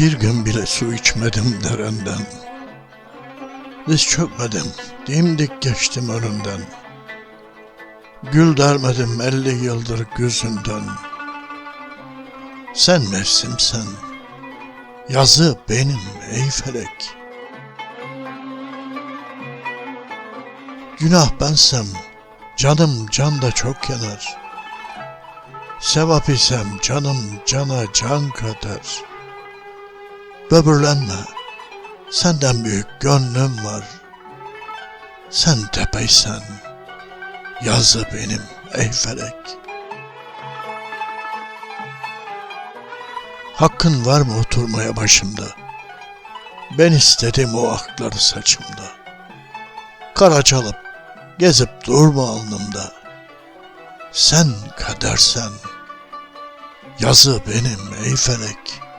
Bir gün bile su içmedim derenden. Diz çökmedim, dimdik geçtim önünden. Gül dermedim elli yıldır gözünden. Sen mevsimsen, yazı benim ey felek. Günah bensem, canım can da çok yanar. Sevap isem canım cana can kadar. Böbürlenme, senden büyük gönlüm var. Sen tepeysen, yazı benim ey felek. Hakkın var mı oturmaya başımda? Ben istedim o akları saçımda. Kara çalıp, gezip durma alnımda. Sen kadersen, yazı benim ey felek.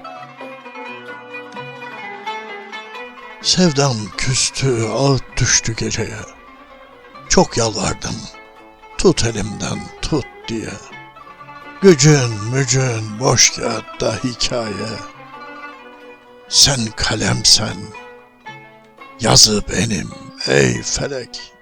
Sevdam küstü, ağıt düştü geceye. Çok yalvardım, tut elimden tut diye. Gücün mücün boş kağıtta hikaye. Sen kalemsen, yazı benim ey felek.